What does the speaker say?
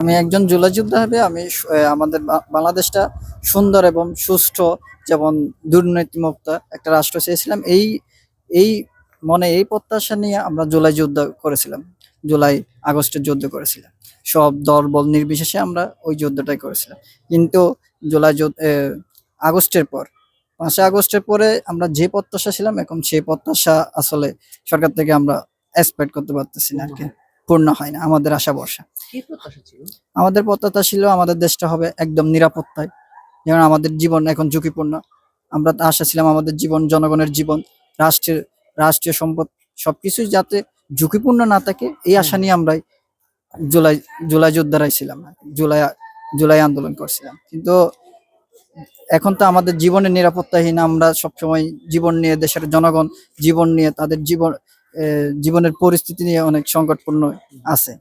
আমি একজন জুলা যোদ্ধা হবে, আমি আমাদের বাংলাদেশটা সুন্দর এবং সুষ্ঠু যেমন দুর্নীতিমুক্ত একটা রাষ্ট্র চেয়েছিলাম। এই এই মনে এই প্রত্যাশা নিয়ে আমরা জুলাই যুদ্ধ করেছিলাম, জুলাই আগস্টের যুদ্ধ করেছিলাম। সব দল বল নির্বিশেষে আমরা ওই যুদ্ধটাই করেছিলাম। কিন্তু জুলাই আগস্টের পর, পাঁচই আগস্টের পরে আমরা যে প্রত্যাশা ছিলাম, এখন সেই প্রত্যাশা আসলে সরকার থেকে আমরা এক্সপেক্ট করতে পারতেছি না আর কি। পূর্ণ হয় না আমাদের আশা ছিল? আমাদের প্রত্যাশা ছিল আমাদের দেশটা হবে একদম নিরাপত্তায়। যেমন আমাদের জীবন এখন ঝুঁকিপূর্ণ। আমরা আশা ছিলাম আমাদের জীবন জনগণের জীবন রাষ্ট্রের রাষ্ট্রীয় সম্পদ সবকিছুই যাতে ঝুঁকিপূর্ণ না থাকে এই আশা নিয়ে আমরা জুলাই জুলাই যোদ্ধারাই ছিলাম জুলাই জুলাই আন্দোলন করছিলাম। কিন্তু এখন তো আমাদের জীবনের নিরাপত্তাহীন আমরা সবসময় জীবন নিয়ে দেশের জনগণ জীবন নিয়ে তাদের জীবন জীবনের পরিস্থিতি নিয়ে অনেক সংকটপূর্ণ আছে।